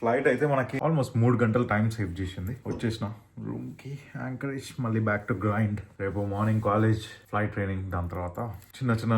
Flight అయితే మనకి almost మూడు గంటల టైం సేవ్ చేసింది. వచ్చేసిన రూమ్కి యాంకరేజ్ మళ్ళీ బ్యాక్ టు గ్రైండ్ రేపు మార్నింగ్ కాలేజ్ ఫ్లైట్ ట్రైనింగ్ దాని తర్వాత చిన్న చిన్న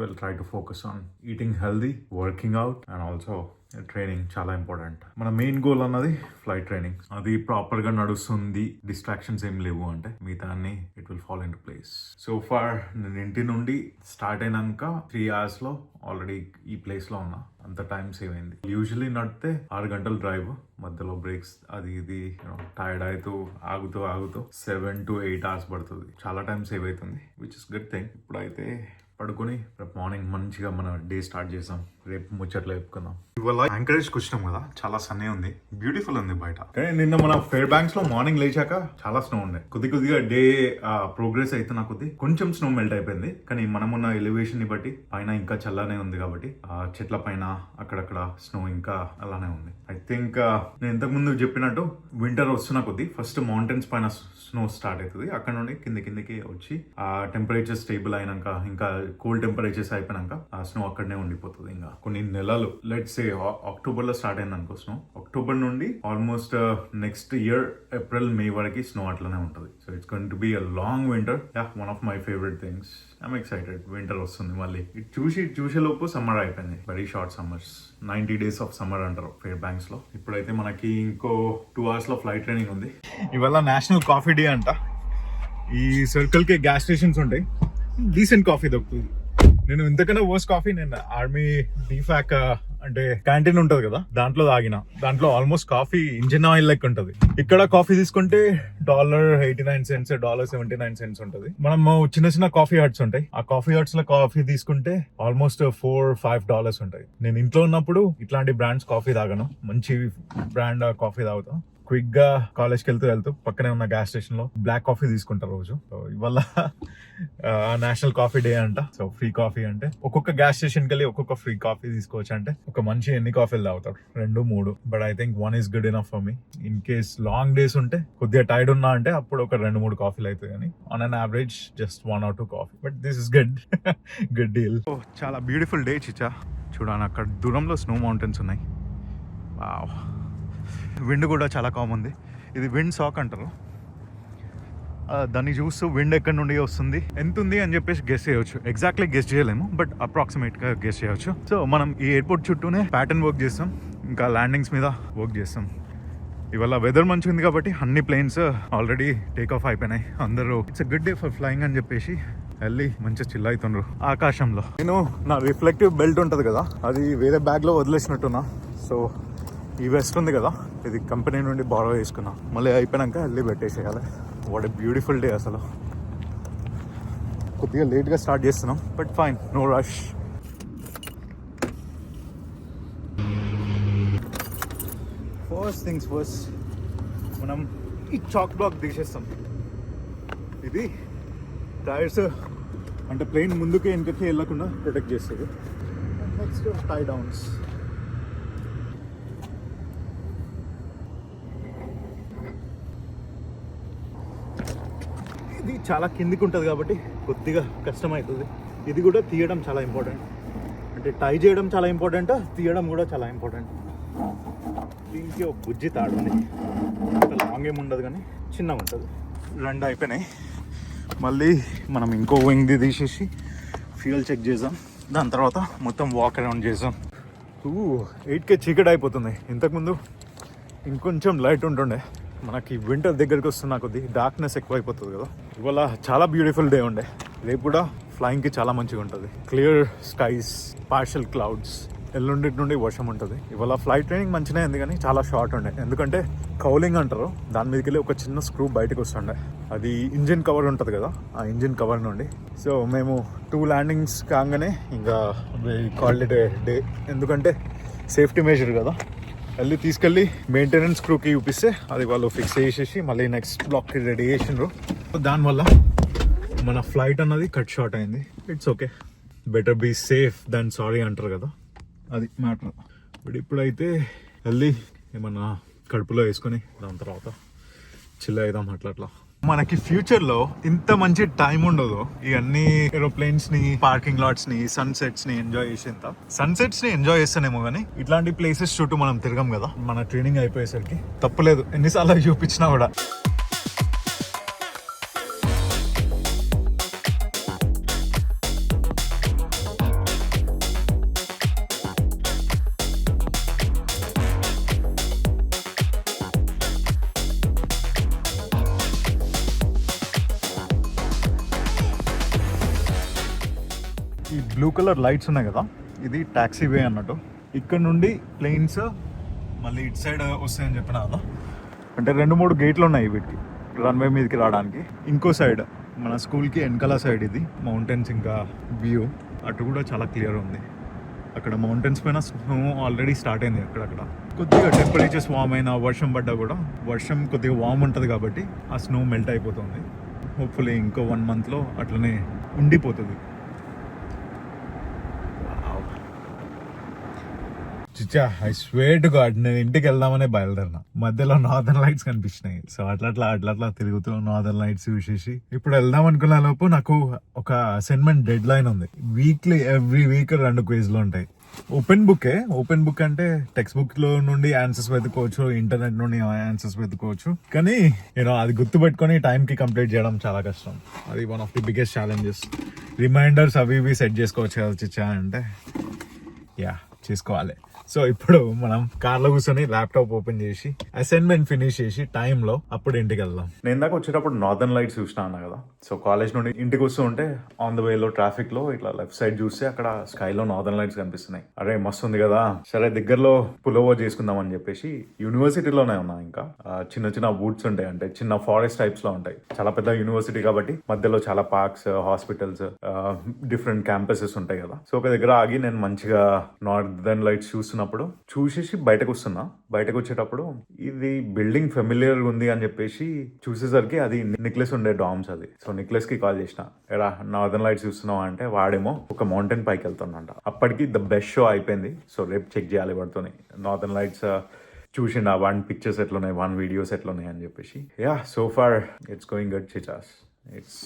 will try to focus on eating healthy working out and also training చాలా ఇంపార్టెంట్ మన మెయిన్ గోల్ అన్నది ఫ్లైట్ ట్రైనింగ్ అది ప్రాపర్గా నడుస్తుంది. డిస్ట్రాక్షన్స్ ఏం లేవు అంటే మిగతా అన్ని it will follow in place so far నేను ఇంటి నుండి స్టార్ట్ అయినాక త్రీ అవర్స్లో ఆల్రెడీ ఈ ప్లేస్లో ఉన్నా. అంత టైం సేవ్ అయింది. యూజువలీ నడితే ఆరు గంటల డ్రైవ్ మధ్యలో బ్రేక్స్ అది ఇది టైర్డ్ అవుతూ ఆగుతూ ఆగుతూ సెవెన్ టు ఎయిట్ అవర్స్ పడుతుంది. చాలా టైం సేవ్ అవుతుంది విచ్ ఇస్ గుడ్ థింగ్ ఇప్పుడైతే పడుకొని రేపు మార్నింగ్ మంచిగా మన డే స్టార్ట్ చేసాం. రేపు ముచ్చట్లు చెప్పుకుందాం. ఇవాళ యాంకరేజ్ వచ్చినాం కదా చాలా సన్నే ఉంది బ్యూటిఫుల్ ఉంది బయట. కానీ నిన్న మన ఫేర్ బ్యాంక్స్లో మార్నింగ్ లేచాక చాలా స్నో ఉండే. కొద్ది కొద్దిగా డే ప్రోగ్రెస్ అవుతున్న కొద్ది కొంచెం స్నో మెల్ట్ అయిపోయింది. కానీ మనమున్న ఎలివేషన్ని బట్టి పైన ఇంకా చల్లనే ఉంది కాబట్టి ఆ చెట్ల పైన అక్కడక్కడ స్నో ఇంకా అలానే ఉంది. ఐ థింక్ నేను ఇంతకు ముందు చెప్పినట్టు వింటర్ వస్తున్న కొద్ది ఫస్ట్ మౌంటైన్స్ పైన స్నో స్టార్ట్ అవుతుంది అక్కడ నుండి కింద కిందకి వచ్చి ఆ టెంపరేచర్ స్టేబుల్ అయినాక ఇంకా కోల్డ్ టెంపరేచర్స్ అయిపోయినాక ఆ స్నో అక్కడనే ఉండిపోతుంది. ఇంకా కొన్ని నెలలు లెట్స్ సే అక్టోబర్ అక్టోబర్లో స్టార్ట్ అయింది అనుకో స్నో అక్టోబర్ నుండి almost next year April May వరకు స్నో అట్లనే ఉంటుంది. So it's going to be a long winter yeah one of my favourite things I'm excited winter వస్తుంది మళ్ళీ. ఇటు చూసి చూసే లోపు సమ్మర్ అయిపోయింది. Very short summers ninety days of summer అంటారు ఫేర్ బ్యాంక్స్లో. ఇప్పుడైతే మనకి ఇంకో టూ అవర్స్లో ఫ్లైట్ ట్రైనింగ్ ఉంది. ఇవాళ నేషనల్ కాఫీ డే అంట. ఈ సర్కిల్కి గ్యాస్ స్టేషన్స్ ఉంటాయి. డీసెంట్ కాఫీ దొరుకుతుంది. నేను ఇంతకన్నా వర్స్ కాఫీ నేను ఆర్మీ డీఫాక్ అంటే క్యాంటీన్ ఉంటది కదా దాంట్లో తాగిన. దాంట్లో ఆల్మోస్ట్ కాఫీ ఇంజిన్ ఆయిల్ లెక్క ఉంటది. ఇక్కడ కాఫీ తీసుకుంటే dollar eighty nine cents dollar seventy nine cents ఉంటది. మనం చిన్న చిన్న కాఫీ హట్స్ ఉంటాయి. ఆ కాఫీ హట్స్లో కాఫీ తీసుకుంటే ఆల్మోస్ట్ ఫోర్ ఫైవ్ డాలర్స్ ఉంటాయి. నేను ఇంట్లో ఉన్నప్పుడు ఇట్లాంటి బ్రాండ్స్ కాఫీ తాగను. మంచి బ్రాండ్ కాఫీ తాగుతా. క్విక్గా కాలేజ్కి వెళ్తూ వెళ్తూ పక్కనే ఉన్న గ్యాస్ స్టేషన్లో బ్లాక్ కాఫీ తీసుకుంటా రోజు. సో ఇవాళ నేషనల్ కాఫీ డే అంట. సో ఫ్రీ కాఫీ అంటే ఒక్కొక్క గ్యాస్ స్టేషన్కి వెళ్ళి ఒక్కొక్క ఫ్రీ కాఫీ తీసుకోవచ్చు అంటే ఒక మనిషి ఎన్ని కాఫీలు తాగుతాడు? రెండు మూడు. But I think one is good enough for me in case long days ఉంటే కొద్దిగా టైర్డ్ ఉన్నా అంటే అప్పుడు ఒక రెండు మూడు కాఫీలు అవుతాయి. కానీ on an average just one or two coffee but this is good good deal చాలా బ్యూటిఫుల్ డే చిచా చూడాలి అక్కడ దూరంలో స్నో మౌంటైన్స్ ఉన్నాయి. వావ్ విండ్ కూడా చాలా కామ్ ఉంది. ఇది విండ్ సాక్ అంటారు. దాన్ని చూస్తూ విండ్ ఎక్కడి నుండి వస్తుంది? ఎంత ఉంది అని చెప్పేసి గెస్ చేయవచ్చు ఎగ్జాక్ట్లీ గెస్ చేయలేము బట్ అప్రాక్సిమేట్గా గెస్ చేయవచ్చు సో మనం ఈ ఎయిర్పోర్ట్ చుట్టూనే ప్యాటర్న్ వర్క్ చేస్తాం. ఇంకా ల్యాండింగ్స్ మీద వర్క్ చేస్తాం. ఇవాళ వెదర్ మంచిగా ఉంది కాబట్టి అన్ని ప్లేన్స్ ఆల్రెడీ టేక్ ఆఫ్ అయిపోయినాయి. అందరూ it's good day for flying అని చెప్పేసి వెళ్ళి మంచిగా చిల్ అవుతుండ్రు ఆకాశంలో. నేను నా రిఫ్లెక్టివ్ బెల్ట్ ఉంటుంది కదా అది వేరే బ్యాగ్లో వదిలేసినట్టున్నా. సో ఈ వెస్ట్ ఉంది కదా. ఇది కంపెనీ నుండి బారో చేసుకున్నా. మళ్ళీ అయిపోయాక వెళ్ళి పెట్టేసేయాలి. వాట్ ఎ బ్యూటిఫుల్ డే అసలు. కొద్దిగా లేట్గా స్టార్ట్ చేస్తున్నాం but fine no rush first things first మనం ఈ చాక్ బ్లాక్ తీసేస్తాం ఇది టైర్స్ అంటే ప్లేన్ ముందుకే వెనుకకి వెళ్ళకుండా ప్రొటెక్ట్ చేస్తుంది. నెక్స్ట్ టై డౌన్స్ చాలా కిందికి ఉంటుంది కాబట్టి కొద్దిగా కష్టమవుతుంది ఇది కూడా తీయడం చాలా ఇంపార్టెంట్ అంటే టై చేయడం చాలా ఇంపార్టెంట్ తీయడం కూడా చాలా ఇంపార్టెంట్ దీనికి ఒక బుజ్జి తాడు ఉంది. లాంగ్ ఏమి ఉండదు కానీ చిన్నగా ఉంటుంది. రెండు అయిపోయినాయి. మళ్ళీ మనం ఇంకో వింగ్ది తీసేసి ఫ్యూయల్ చెక్ చేద్దాం. దాని తర్వాత మొత్తం వాక్ అరౌండ్ చేద్దాం. ఎయిట్కే చీకటి అయిపోతుంది. ఇంతకుముందు ఇంకొంచెం లైట్ ఉంటుండే. మనకి వింటర్ దగ్గరికి వస్తున్న కొద్దీ డార్క్నెస్ ఎక్కువైపోతుంది కదా. ఇవాళ చాలా బ్యూటిఫుల్ డే ఉండే. రేపు కూడా ఫ్లయింగ్కి చాలా మంచిగా ఉంటుంది. క్లియర్ స్కైస్ పార్షల్ క్లౌడ్స్ ఎల్లుండి నుండి వర్షం ఉంటుంది. ఇవాళ ఫ్లైట్ ట్రైనింగ్ మంచిగా ఉంది కానీ చాలా షార్ట్ ఉండే. ఎందుకంటే కౌలింగ్ అంటారు. దాని మీదకి వెళ్ళి ఒక చిన్న స్క్రూ బయటకు వస్తుండే. అది ఇంజిన్ కవర్ ఉంటుంది కదా ఆ ఇంజిన్ కవర్ నుండి. సో మేము టూ ల్యాండింగ్స్ కాగానే ఇంకా కాల్డ్ డే డే ఎందుకంటే సేఫ్టీ మెజర్ కదా. వెళ్ళి తీసుకెళ్ళి మెయింటెనెన్స్ క్రూకి చూపిస్తే అది వాళ్ళు ఫిక్స్ చేసేసి మళ్ళీ నెక్స్ట్ బ్లాక్కి రెడీ చేసిండ్రు. దానివల్ల మన ఫ్లైట్ అన్నది కట్ షార్ట్ అయింది. It's okay better be safe than sorry అంటారు కదా. అది మ్యాటర్ బట్ ఇప్పుడైతే వెళ్ళి ఏమన్నా కడుపులో వేసుకొని దాని తర్వాత చిల్ అవుదాం అట్లా అట్లా. మనకి ఫ్యూచర్లో ఇంత మంచి టైం ఉండదు. ఇవన్నీ ఏరోప్లేన్స్ని పార్కింగ్ లాట్స్ని సన్సెట్స్ని ఎంజాయ్ చేసేంత. సన్సెట్స్ని ఎంజాయ్ చేస్తానేమో కానీ ఇట్లాంటి ప్లేసెస్ చుట్టూ మనం తిరగం కదా. మన ట్రైనింగ్ అయిపోయేసరికి తప్పలేదు. ఎన్నిసార్లు చూపించినా కూడా. ఈ బ్లూ కలర్ లైట్స్ ఉన్నాయి కదా ఇది టాక్సీ వే అన్నట్టు. ఇక్కడ నుండి ప్లేన్స్ మళ్ళీ ఇటు సైడ్ వస్తాయని చెప్పిన కదా. అంటే రెండు మూడు గేట్లు ఉన్నాయి వీటికి రన్వే మీదకి రావడానికి. ఇంకో సైడ్ మన స్కూల్కి వెనకాల సైడ్ ఇది మౌంటైన్స్ ఇంకా వ్యూ అటు కూడా చాలా క్లియర్ ఉంది. అక్కడ మౌంటైన్స్ పైన స్నో ఆల్రెడీ స్టార్ట్ అయింది అక్కడక్కడ కొద్దిగా టెంపరేచర్స్ వామ్ అయినా వర్షం పడ్డా కూడా వర్షం కొద్దిగా వామ్ ఉంటుంది కాబట్టి ఆ స్నో మెల్ట్ అయిపోతుంది. హోప్ఫుల్లీ ఇంకో వన్ మంత్లో అట్లనే ఉండిపోతుంది. చిచ్చా ఐ స్వేట్ గాడ్ నేను ఇంటికి వెళ్దామనే బయలుదేరినా. మధ్యలో నార్దర్న్ లైట్స్ కనిపించినాయి. సో అట్లా అట్లా అట్లా అట్లా తిరుగుతూ నార్దర్న్ లైట్స్ చూసేసి ఇప్పుడు వెళ్దాం అనుకున్న లోపు నాకు ఒక అసైన్మెంట్ డెడ్ లైన్ ఉంది. వీక్లీ ఎవ్రీ వీక్ రెండు క్విజ్లు ఉంటాయి. ఓపెన్ బుకే ఓపెన్ బుక్ అంటే టెక్స్ట్ బుక్లో నుండి ఆన్సర్స్ వెతుకోవచ్చు ఇంటర్నెట్ నుండి ఆన్సర్స్ వెతుకోవచ్చు కానీ నేను అది గుర్తుపెట్టుకొని టైం కి కంప్లీట్ చేయడం చాలా కష్టం. అది one of the biggest challenges reminders అవి ఇవి సెట్ చేసుకోవచ్చు కదా చిచ్చా అంటే. యా చేసుకోవాలి. సో ఇప్పుడు మనం కార్లో కూర్చొని ల్యాప్టాప్ ఓపెన్ చేసి అసైన్మెంట్ ఫినిష్ చేసి టైంలో అప్పుడు ఇంటికి వెళ్దాం. నేను దాకా వచ్చేటప్పుడు నార్దర్న్ లైట్స్ చూసినా అన్న కదా. సో కాలేజ్ నుండి ఇంటికి వస్తూ ఉంటే ఆన్ ద వేలో ట్రాఫిక్లో ఇట్లా లెఫ్ట్ సైడ్ చూస్తే అక్కడ స్కైలో నార్దర్న్ లైట్స్ కనిపిస్తున్నాయి. అరే మస్తు ఉంది కదా. సరే దగ్గరలో పులోవర్ చేసుకుందాం అని చెప్పేసి యూనివర్సిటీలోనే ఉన్నా ఇంకా. చిన్న చిన్న వుడ్స్ ఉంటాయి అంటే చిన్న ఫారెస్ట్ టైప్స్లో ఉంటాయి. చాలా పెద్ద యూనివర్సిటీ కాబట్టి మధ్యలో చాలా పార్క్స్ హాస్పిటల్స్ డిఫరెంట్ క్యాంపసెస్ ఉంటాయి కదా. సో ఒక దగ్గర ఆగి నేను మంచిగా నార్దర్న్ లైట్స్ చూస్తున్నప్పుడు చూసేసి బయటకు వస్తున్నా బయటకు వచ్చేటప్పుడు ఇది బిల్డింగ్ ఫెమిలియర్ ఉంది అని చెప్పేసి చూసేసరికి అది నెక్లెస్ ఉండే డామ్స్ అది. సో నెక్లెస్కి కాల్ చేసిన ఎరా నార్దర్న్ లైట్స్ చూస్తున్నావా? అంటే వాడేమో ఒక మౌంటైన్ పైకి వెళ్తుండంట అప్పటికి ద బెస్ట్ షో అయిపోయింది. సో రేపు చెక్ చేయాలి పడుతుంది నార్దర్న్ లైట్స్ చూసిండు వన్ పిక్చర్స్ ఎట్లున్నాయి వన్ వీడియోస్ ఎట్లున్నాయి అని చెప్పేసి. Yeah so far it's going good Chichas. It's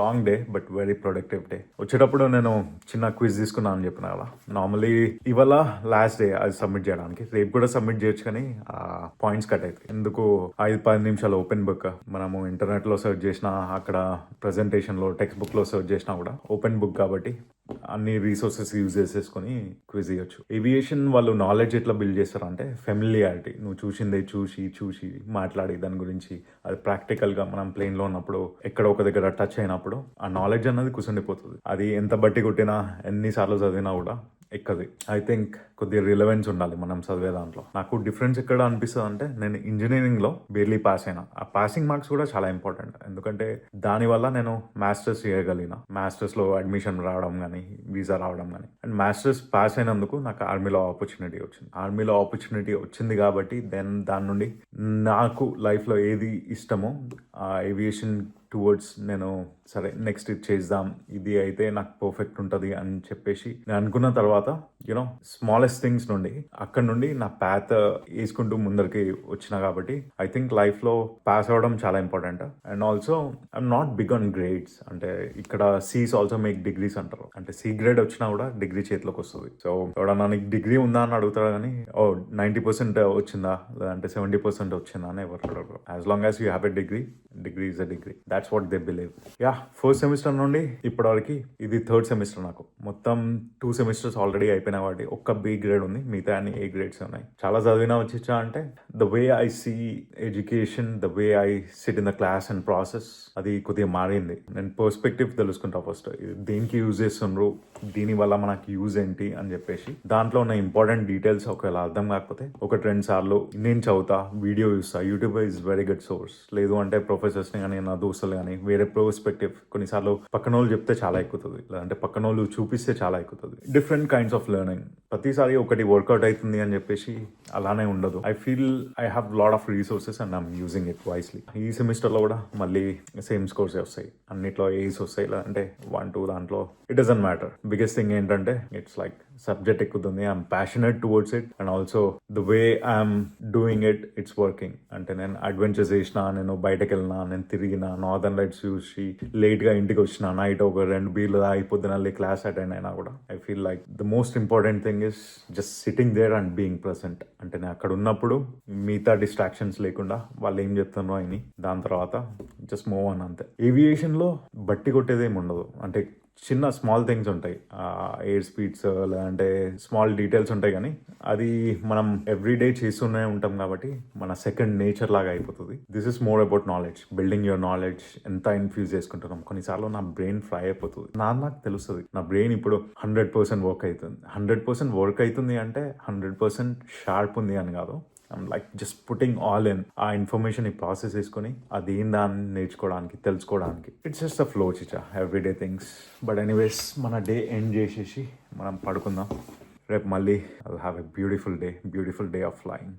long day but very productive day వచ్చేటప్పుడు నేను చిన్న క్విజ్ తీసుకున్నాను అని చెప్పిన కదా. నార్మలీ ఇవాళ లాస్ట్ డే అది సబ్మిట్ చేయడానికి. రేపు కూడా సబ్మిట్ చేయొచ్చు కానీ పాయింట్స్ కట్ అవుతాయి ఎందుకు? ఐదు పది నిమిషాలు ఓపెన్ బుక్ మనము ఇంటర్నెట్లో సెర్చ్ చేసినా అక్కడ ప్రెజెంటేషన్లో టెక్స్ట్ బుక్లో సెర్చ్ చేసినా కూడా ఓపెన్ బుక్ కాబట్టి అన్ని రీసోర్సెస్ యూజ్ చేసేసుకొని క్విజ్ చేయొచ్చు ఏవియేషన్ వాళ్ళు నాలెడ్జ్ ఎట్లా బిల్డ్ చేస్తారు అంటే ఫెమిలియారిటీ నువ్వు చూసిందే చూసి చూసి మాట్లాడి దాని గురించి. అది ప్రాక్టికల్గా మనం ప్లేన్లో ఉన్నప్పుడు ఎక్కడ ఒక దగ్గర టచ్ అయినప్పుడు ఆ నాలెడ్జ్ అన్నది కుసండిపోతుంది. అది ఎంత బట్టి కొట్టినా ఎన్నిసార్లు చదివినా కూడా ఎక్కది. ఐ థింక్ కొద్దిగా రిలవెన్స్ ఉండాలి మనం చదివే దాంట్లో. నాకు డిఫరెన్స్ ఎక్కడ అనిపిస్తుంది అంటే నేను ఇంజనీరింగ్లో బేర్లీ పాస్ అయినా. ఆ పాసింగ్ మార్క్స్ కూడా చాలా ఇంపార్టెంట్ ఎందుకంటే దానివల్ల నేను మాస్టర్స్ చేయగలిగిన. మాస్టర్స్లో అడ్మిషన్ రావడం కానీ వీసా రావడం కానీ అండ్ మాస్టర్స్ పాస్ అయినందుకు నాకు ఆర్మీలో ఆపర్చునిటీ వచ్చింది. ఆర్మీలో ఆపర్చునిటీ వచ్చింది కాబట్టి దెన్ దాని నుండి నాకు లైఫ్లో ఏది ఇష్టమో ఆ ఏవియేషన్ టువర్డ్స్ నేను సరే నెక్స్ట్ ఇది చేద్దాం ఇది అయితే నాకు పర్ఫెక్ట్ ఉంటుంది అని చెప్పేసి నేను అనుకున్న తర్వాత యూనో స్మాలెస్ట్ థింగ్స్ నుండి అక్కడ నుండి నా ప్యాత్ వేసుకుంటూ ముందరికి వచ్చిన కాబట్టి ఐ థింక్ లైఫ్లో పాస్ అవ్వడం చాలా important and also I'm not big on grades అంటే ఇక్కడ సీస్ ఆల్సో మేక్ డిగ్రీస్ అంటారు. అంటే సి గ్రేడ్ వచ్చినా కూడా డిగ్రీ చేతిలోకి వస్తుంది. సో ఎవడన్నా నీకు డిగ్రీ ఉందా అని అడుగుతారు కానీ ఓ నైంటీ పర్సెంట్ వచ్చిందా? లేదంటే సెవెంటీ పర్సెంట్ వచ్చిందా? అని ఎవరు అడగరు. As long as you have a degree degree is a degree that's what they believe yeah first semester నుండి ఇప్పటివరకు ఇది థర్డ్ సెమిస్టర్ నాకు. మొత్తం టూ సెమిస్టర్స్ ఆల్రెడీ అయిపోయిన వాటి ఒక్క బి గ్రేడ్ ఉంది మిగతా అన్ని ఏ గ్రేడ్స్ ఉన్నాయి. చాలా చదివినా వచ్చిచ్చా అంటే the way I see education the way I sit in the class and process అది కొద్దిగా మారింది. నేను పర్స్పెక్టివ్ తెలుసుకుంటా ఫస్ట్ దేనికి యూజ్ చేస్తుండ్రు దీని వల్ల మనకి యూజ్ ఏంటి అని చెప్పేసి. దాంట్లో ఉన్న ఇంపార్టెంట్ డీటెయిల్స్ ఒకవేళ అర్థం కాకపోతే ఒక రెండు సార్లు నేను చదువుతా వీడియో చూస్తా. YouTube is very good source లేదు అంటే ప్రొఫెసర్స్ని కానీ నా దోస్తులు కానీ వేరే ప్రోస్పెక్టివ్ కొన్నిసార్లు పక్కన వాళ్ళు చెప్తే చాలా ఎక్కుతుంది. లేదంటే పక్కన వాళ్ళు చూపిస్తే చాలా ఎక్కుతుంది. డిఫరెంట్ కైండ్స్ ఆఫ్ లెర్నింగ్ ప్రతిసారి ఒకటి వర్కౌట్ అవుతుంది అని చెప్పేసి అలానే ఉండదు. I feel I have lot of resources and I'm using it wisely ఈ సెమిస్టర్లో కూడా మళ్ళీ సేమ్ స్కోర్స్ వస్తాయి. అన్నిట్లో ఏస్ వస్తాయి. అంటే వన్ టూ దాంట్లో it doesn't matter biggest thing ఏంటంటే ఇట్స్ లైక్ సబ్జెక్ట్ ఎక్కుతుంది. I'm passionate towards it and also the way I'm doing it it's working అంటే నేను అడ్వెంచర్స్ చేసిన నేను బయటకు వెళ్ళినా నేను తిరిగిన నార్దర్న్ లైట్స్ చూసి లేట్గా ఇంటికి వచ్చిన నైట్ ఒక రెండు బీర్లు అయిపోద్ది క్లాస్ అటెండ్ అయినా కూడా I feel like the most important thing is just sitting there and being present అంటే నేను అక్కడ ఉన్నప్పుడు మిగతా డిస్ట్రాక్షన్స్ లేకుండా వాళ్ళు ఏం చెప్తున్నారో అని దాని తర్వాత జస్ట్ మూవ్ అని అంతే. ఏవియేషన్లో బట్టి కొట్టేదేమి ఉండదు. అంటే చిన్న స్మాల్ థింగ్స్ ఉంటాయి. ఎయిర్ స్పీడ్స్ లేదంటే స్మాల్ డీటెయిల్స్ ఉంటాయి కానీ అది మనం ఎవ్రీ డే చేస్తూనే ఉంటాం కాబట్టి మన సెకండ్ నేచర్ లాగా అయిపోతుంది. This is more about knowledge building your knowledge ఎంత ఇన్ఫ్యూజ్ చేసుకుంటున్నాం. కొన్నిసార్లు నా బ్రెయిన్ ఫ్రై అయిపోతుంది. నా నాకు తెలుస్తుంది. నా బ్రెయిన్ ఇప్పుడు హండ్రెడ్ పర్సెంట్ వర్క్ అవుతుంది. హండ్రెడ్ పర్సెంట్ వర్క్ అవుతుంది అంటే హండ్రెడ్ పర్సెంట్ షార్ప్ ఉంది అని కాదు. Like just putting all in a ఇన్ఫర్మేషన్ని ప్రాసెస్ చేసుకొని అది ఏం దాన్ని నేర్చుకోవడానికి తెలుసుకోవడానికి. ఇట్స్ జస్ట్ అ ఫ్లో చిచా ఎవ్రీడే థింగ్స్ బట్ ఎనీవేస్ మన డే ఎండ్ చేసేసి మనం పడుకుందాం. రేపు మళ్ళీ I have a beautiful day beautiful day of flying